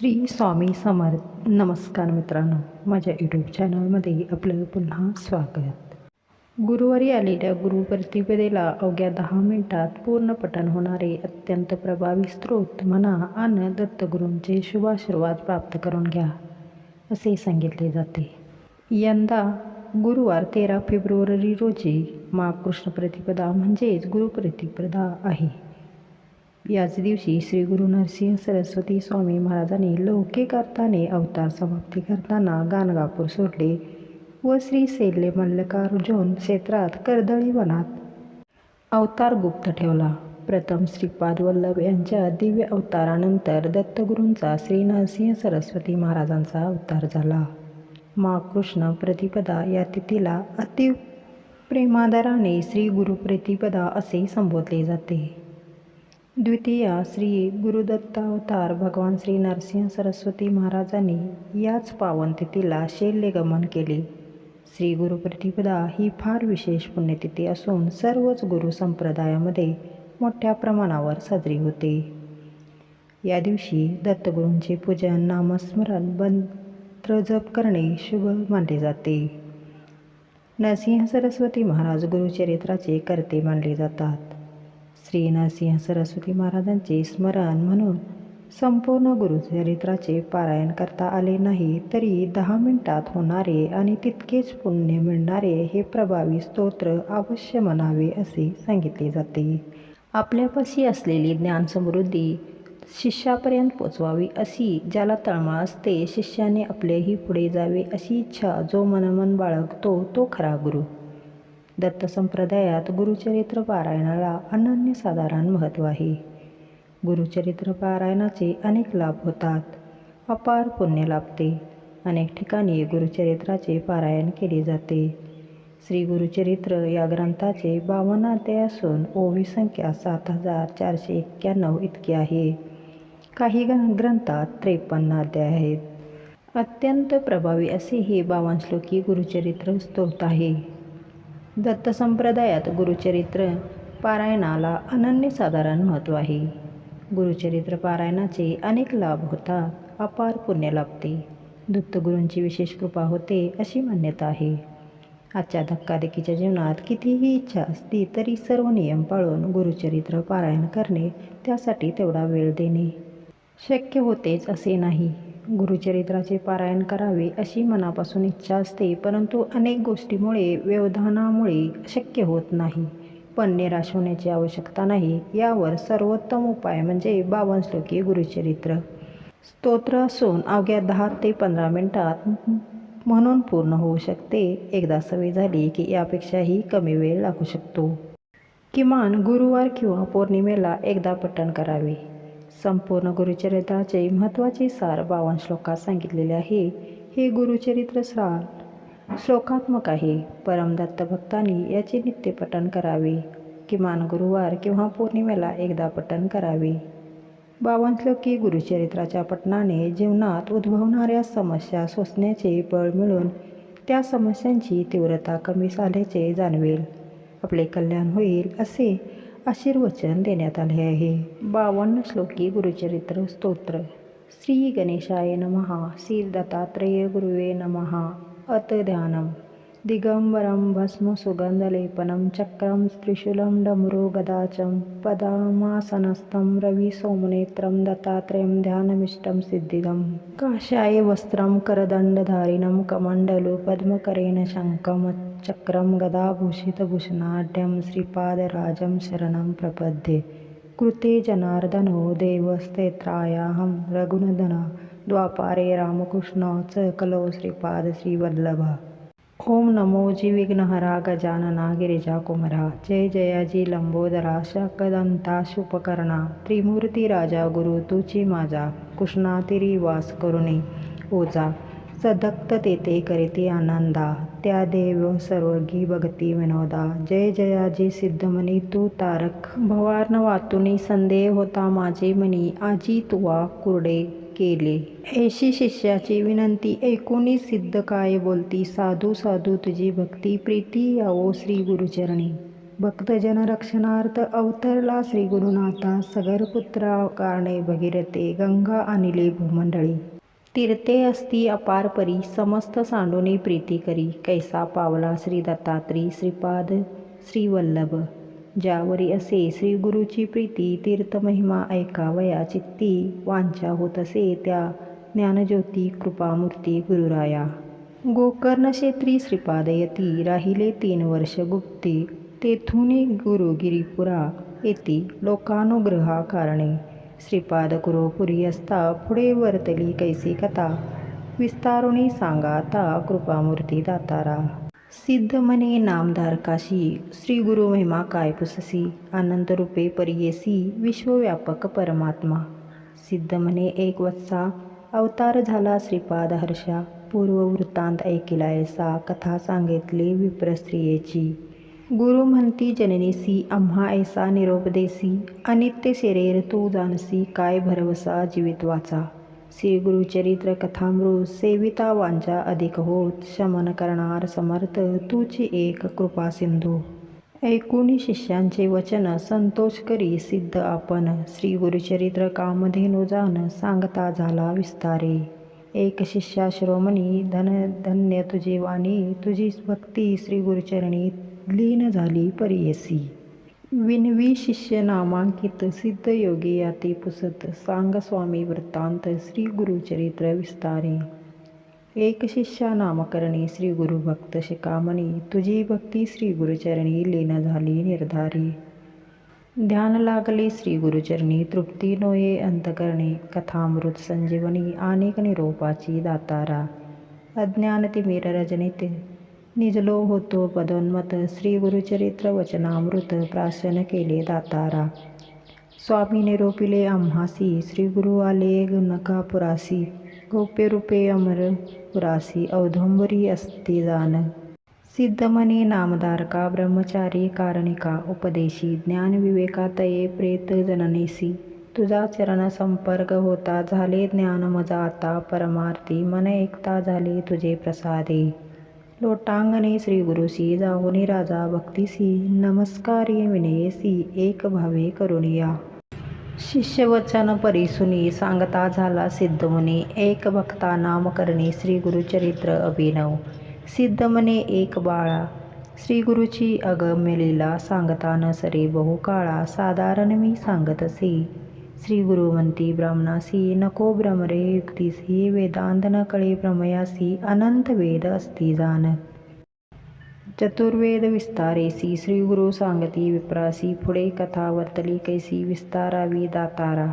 श्री स्वामी समर्थ नमस्कार मित्रांनो. माझ्या यूट्यूब चॅनलमध्ये आपलं पुन्हा स्वागत. गुरुवारी आलेल्या गुरुप्रतिपदेला अवघ्या दहा मिनिटात पूर्ण पठण होणारे अत्यंत प्रभावी स्त्रोत म्हणा आणि दत्तगुरूंचे शुभाशीर्वाद प्राप्त करून घ्या असे सांगितले जाते. यंदा गुरुवार तेरा फेब्रुवारी रोजी मा कृष्ण प्रतिपदा म्हणजेच गुरुप्रतिपदा आहे. याच दिवशी श्री गुरु नरसिंह सरस्वती स्वामी महाराजांनी लौकिक अर्थाने अवतार समाप्ती करताना गाणगापूर सोडले व श्री सेल्ले मल्लकार्जुन क्षेत्रात कर्दळी वनात अवतार गुप्त ठेवला. प्रथम श्रीपाद वल्लभ यांच्या दिव्य अवतारानंतर दत्तगुरूंचा श्री नरसिंह सरस्वती महाराजांचा अवतार झाला. मा कृष्ण प्रतिपदा या तिथीला अति प्रेमादराने श्री गुरुप्रतिपदा असे संबोधले जाते. द्वितीया श्री गुरुदत्तावतार भगवान श्री नरसिंह सरस्वती महाराजांनी याच पावनतिथीला शैल्यगमन केले. श्री गुरुप्रतिपदा ही फार विशेष पुण्यतिथी असून सर्वच गुरु संप्रदायामध्ये मोठ्या प्रमाणावर साजरी होते. या दिवशी दत्तगुरूंचे पूजन नामस्मरण मंत्र जप करणे शुभ मानले जाते. नरसिंह सरस्वती महाराज गुरुचरित्राचे कर्ते मानले जातात. श्री नरसिंह सरस्वती महाराजांचे स्मरण म्हणून संपूर्ण गुरुचरित्राचे पारायण करता आले नाही तरी दहा मिनिटात होणारे आणि तितकेच पुण्य मिळणारे हे प्रभावी स्तोत्र अवश्य म्हणावे असे सांगितले जाते. आपल्यापाशी असलेली ज्ञानसमृद्धी शिष्यापर्यंत पोचवावी अशी ज्याला तळमळ असते शिष्याने आपलेही पुढे जावे अशी इच्छा जो मनमन बाळगतो तो खरा गुरु. दत्त संप्रदायात गुरुचरित्र पारायणाला अनन्यसाधारण महत्त्व आहे. गुरुचरित्र पारायणाचे अनेक लाभ होतात. अपार पुण्य लाभते. अनेक ठिकाणी गुरुचरित्राचे पारायण केले जाते. श्री गुरुचरित्र या ग्रंथाचे बावन्न अध्याय असून ओवी संख्या सात हजार चारशे एक्क्याण्णव इतकी आहे. काही ग्रंथात त्रेपन्न अध्याय आहेत. अत्यंत प्रभावी असे हे बावन श्लोकी गुरुचरित्र स्तोत आहे. दत्त संप्रदायात गुरुचरित्र पारायणाला अनन्यसाधारण महत्त्व आहे. गुरुचरित्र पारायणाचे अनेक लाभ होतात अपार पुण्य लाभते दत्तगुरूंची विशेष कृपा होते अशी मान्यता आहे. आजच्या धक्काधक्कीच्या जीवनात कितीही इच्छा असली तरी सर्व नियम पाळून गुरुचरित्र पारायण करणे त्यासाठी तेवढा वेळ देणे शक्य होतेच असे नाही. गुरुचरित्राचे पारायण करावे अशी मनापासून इच्छा असते परंतु अनेक गोष्टीमुळे व्यवधानामुळे शक्य होत नाही. पण निराश होण्याची आवश्यकता नाही यावर सर्वोत्तम उपाय म्हणजे बावन श्लोकी गुरुचरित्र. स्तोत्र असून अवघ्या दहा ते पंधरा मिनटात म्हणून पूर्ण होऊ शकते. एकदा सवय झाली की यापेक्षाही कमी वेळ लागू शकतो. किमान गुरुवार किंवा पौर्णिमेला एकदा पठण करावे. संपूर्ण गुरुचरित्राचे महत्त्वाचे सार बावन श्लोकात सांगितलेले आहे. हे गुरुचरित्र सार श्लोकात्मक आहे. परमदत्त भक्तांनी याचे नित्यपठण करावे. किमान गुरुवार किंवा पौर्णिमेला एकदा पठण करावे. बावन श्लोकी गुरुचरित्राच्या पठणाने जीवनात उद्भवणाऱ्या समस्या सोसण्याचे बळ मिळून त्या समस्यांची तीव्रता कमी झाल्याचे जाणवेल. आपले कल्याण होईल असे आशीर्वचन देण्यात आले आहे. बावन्न श्लोकी गुरुचरित्र स्तोत्र. श्री गणेशाय नमः. श्री दत्तात्रेय गुरुवे नमः. अत ध्यानम. दिगंबरं भस्मसुगन्धलेपनं चक्रं त्रिशूलं डमरो गदाचं पदामासनस्थं रविसोमनेत्रं दत्तात्रेयं ध्यानमिष्टं सिद्धिदं काषाय वस्त्रं करदण्डधारिणं कमण्डलु पद्मकरेण शङ्खं चक्रं गदाभूषितभूषणाढ्यं श्रीपादराजं शरणं प्रपद्ये। कृते जनार्दनो देवस्तेत्रायाहं रघुनदन द्वापारे रामकृष्ण च कलो श्रीपाद श्रीवल्लभ ओम नमो जी विघ्नहरा गजानना गिरिजाकुमरा जय जयाजी लंबोदरा शकदंता शुपकर्णा त्रिमूर्ती राजा गुरु तुची माझा। कृष्णातिरी वास करुणे। ओजा। सदक्त तेथे करीती आनंदा। त्या देव सर्वगी भगती विनोदा। जय जयाजी सिद्धमणी तू तारक। भवार्न वातुनी संदेह होता माझे मनी। आजी तुवा कुरडे। केले. ऐशी शिष्याची विनंती एकोणी सिद्ध काय बोलती साधू साधू तुझी भक्ती प्रीती यावो श्री गुरुचरणी. भक्तजन रक्षणार्थ अवतरला श्री गुरुनाथा सगर पुत्रा कारणे भगीरथे गंगा अनिले भूमंडळी. तीर्थे असती अपार परी समस्त सांडोनी प्रीती करी कैसा पावला श्री दत्तात्री श्रीपाद श्रीवल्लभ ज्यावरी असे श्री गुरुची प्रीती तीर्थमहिमा ऐकावया चित्ती वांछा होत असे त्या ज्ञानज्योती कृपामूर्ती गुरुराया. गोकर्ण क्षेत्री श्रीपादयती राहिले तीन वर्ष गुप्ती तेथुनी गुरुगिरीपुरा येती लोकानुग्रहा कारणे श्रीपाद गुरुपुरी असता पुढे वर्तली कैसी कथा विस्तारुणी सांगा आता कृपामूर्ती दातारा. सिद्ध म्हणे नामधारकाशी श्री गुरु महिमा काय पुससी अनंतरूपे परियेसी विश्वव्यापक परमात्मा. सिद्ध म्हणे एक वत्सा अवतार झाला श्रीपाद हर्षा पूर्व वृत्तांत ऐकिलायसा कथा सांगितली विप्रस्त्रियेची गुरु म्हणती जननीसी आम्हा ऐसा निरोप देसी अनित्य शरीर तू जानसी काय भरवसा जीवित वाचा. गुरुचरित्र कथामृत सेविता वांचा अधिक होत शमन करणार समर्थ तुझी एक कृपा सिंधू ऐकून शिष्यांचे वचन संतोष करी सिद्ध आपण श्री गुरुचरित्र कामधेनु जाण सांगता झाला विस्तारे। एक शिष्या श्रोमणी धन धन्य तुझी वाणी तुझी भक्ती श्री गुरुचरणी लीन झाली परियसी। विनवी शिष्य नामांकित सिद्ध योगी याती पुसत सांग स्वामी वृत्तांत श्री गुरुचरित्र विस्तारे. एक शिष्या नामकरणी श्री गुरुभक्त शिकामणी तुझी भक्ती श्री गुरुचरणी लीन झाली निर्धारी. ध्यान लागले श्री गुरुचरणी तृप्ती नोये अंतकरणी कथामृत संजीवनी अनेक निरोपाची दातारा. अज्ञान तिमिर रजनीत निजलो होतो पदोन्मत श्री गुरुचरित्र वचनामृत प्राशन केले दातारा. स्वामी निरोपिले आम्हासी श्री गुरु आले नकापुरासी गोप्य रूपे अमर पुरासी औधंबरी असते जाण सिद्धमने नामधारका ब्रह्मचारी कारणिका उपदेशी ज्ञान विवेकातये प्रेत जननेसी. तुझा चरण संपर्क होता झाले ज्ञान मजा आता परमार्थी मन एकता झाले तुझे प्रसादे. लोटांगणे श्री गुरुसी जाऊनी राजा भक्तीसी नमस्कारी विनयसी एक भावे करुणिया. शिष्यवचन परिसुनी सांगता झाला सिद्धमने एक भक्ता नाम करणे श्री गुरुचरित्र अभिनव. सिद्धमने एक बाळा श्री गुरुची अगम्य लीला सांगता न सरे बहुकाळा साधारण मी सांगत असे. श्री गुरु म्हणती ब्राह्मणासी नको भ्रमरे युक्तीसी वेदांत न कळे प्रमयासी अनंत वेद असती जाण चतुर्वेद विस्तारेसी श्री गुरु सांगती विप्रासी पुढे कथा वर्तली कैसी विस्तारावी दातारा।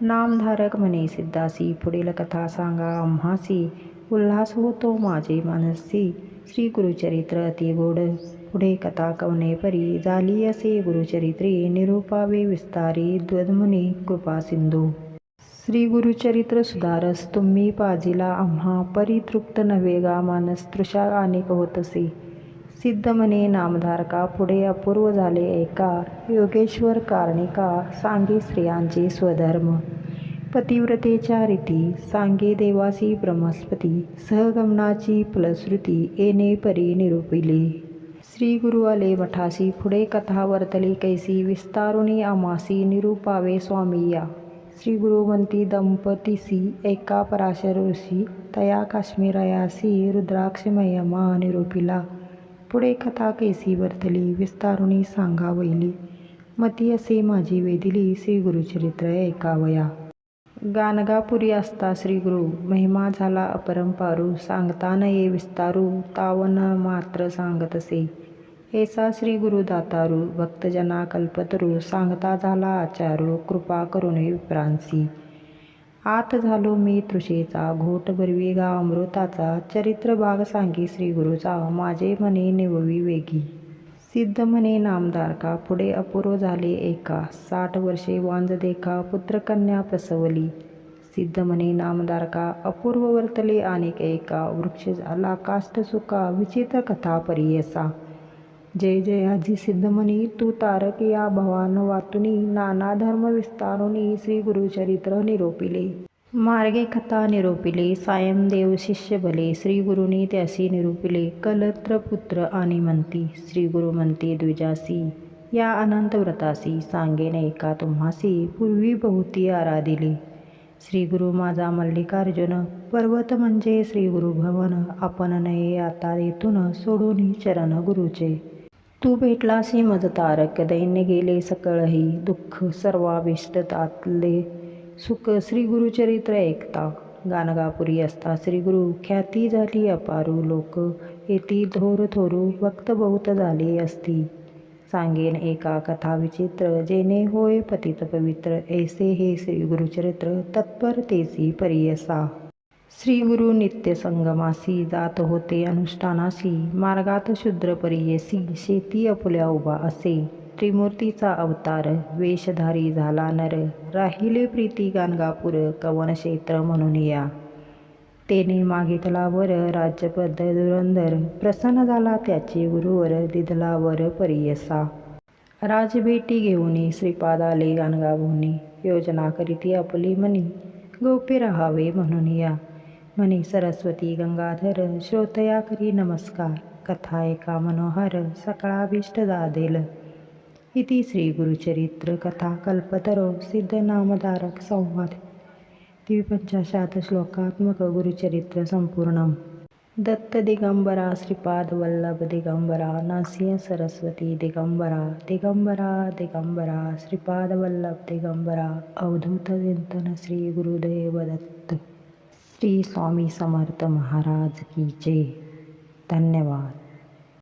नामधारक म्हणे सिद्धासी पुढील कथा सांगा आम्हासी। उल्हास होतो माझे मानसी श्री गुरुचरित्र अति गोड। पुढे कथा कवने परी झाली असे गुरुचरित्री निरूपावे विस्तारी द्वद्मुनी कृपा सिंधू. श्री गुरुचरित्र सुधारस तुम्ही पाजिला आम्हा परितृप्त नवेगा मानस तृषा अनेक होतसे सिद्ध म्हणे नामधारका पुढे अपूर्व झाले ऐका योगेश्वर कारणिका सांगे स्त्रियांचे स्वधर्म. पतिव्रतेच्या रीती सांगे देवासी ब्रह्मस्पती सहगमनाची फलश्रुती येणे परी निरूपिले. श्री गुरु आले वठासी पुढे कथा वर्तली कैसी विस्तारुणी आमासी निरूपावे स्वामी या श्री गुरुवंती दंपतीसी एका पराशर ऋषी तया काश्मीरयासी रुद्राक्षमयमा निरूपिला पुढे कथा कैसी वर्तली विस्तारुणी सांगा वैली मती असे माझी वेदिली श्री गुरुचरित्र एकावया गाणगापुरी असता श्री गुरु. महिमा झाला अपरंपारू सांगता न ये विस्तारू. तावन मात्र सांगतसे ऐसा श्री गुरु दातारू. भक्तजना कल्पतरू. सांगता झाला आचारू. कृपा करून विप्रांसी. आत झालो मी तृषेचा. घोट भरवी गा अमृताचा. चरित्र भाग सांगी श्रीगुरूचा माझे मने निववी वेगी. सिद्ध म्हणे नामदारका पुढे अपूर्व झाले एका. साठ वर्षे वांज देखा पुत्रकन्या प्रसवली. सिद्ध म्हणे नामदारका अपूर्व वर्तले अनेक एका. वृक्ष झाला काष्ट सुका विचित्र कथा परियसा. जय जयाजी सिद्धमणी तू तारक या भवान वातुनी नाना धर्म विस्तारुनी श्री गुरुचरित्र निरोपिले. मार्गे कथा निरोपिले सायमदेव शिष्यबले श्रीगुरुनी श्री गुरुनी त्यासी निरूपिले कलत्र पुत्र आणि म्हणती श्री म्हणते द्विजासी या अनंत व्रतासी सांगेन एका तुम्हासी पूर्वी बहुती आराधिली. श्री गुरु माझा मल्लिकार्जुन पर्वत म्हणजे श्रीगुरु भवन आपण नये आता येथून सोडून चरण गुरुचे. तू भेटलासी मज तारक दैन्य गेले सकळही दुःख सर्वाविष्टतातले सुख श्री गुरुचरित्र ऐकता गाणगापुरी असता श्री गुरु. ख्याती झाली अपारू लोक. येती थोर थोरू भक्त बहुत झाले असती. सांगेन एका कथा विचित्र जेणे होय पतित पवित्र. ऐसे हे श्री गुरुचरित्र तत्परतेसी परियसा. श्री गुरु नित्य संगमासी जात होते अनुष्ठानासी मार्गात शूद्र परियसी शेती अपुल्या उभा असे. त्रिमूर्तीचा अवतार. वेशधारी झाला नर. राहिले प्रीती गाणगापूर. कवन क्षेत्र म्हणून या. तेने मागितला वर राज्यपद धुरंधर. प्रसन्न झाला त्याचे गुरुवर. दिदला वर परियसा. राजभेटी घेऊन श्रीपादाले गाणगाभोनी योजना करीती आपली मनी. गोपी राहावे म्हणून या. म्हणे सरस्वती गंगाधर श्रोतया करी नमस्कार. कथा एका मनोहर. सकाळाभीष्ट जादेल इति श्रीगुरुचरित्रकथा कथा कल्पतरो सिद्धनामधारक संवाद. द्विपंचाशात श्लोकात्मक गुरुचरित्र संपूर्णम. दत्त श्रीपादवल्लभ दिगंबरा सरस्वती दिगंबरा दिगंबरा दिगंबरा श्रीपादवल्लभ दिगंबरा अवधूत श्री श्री स्वामी समर्थ महाराज की जय. धन्यवाद.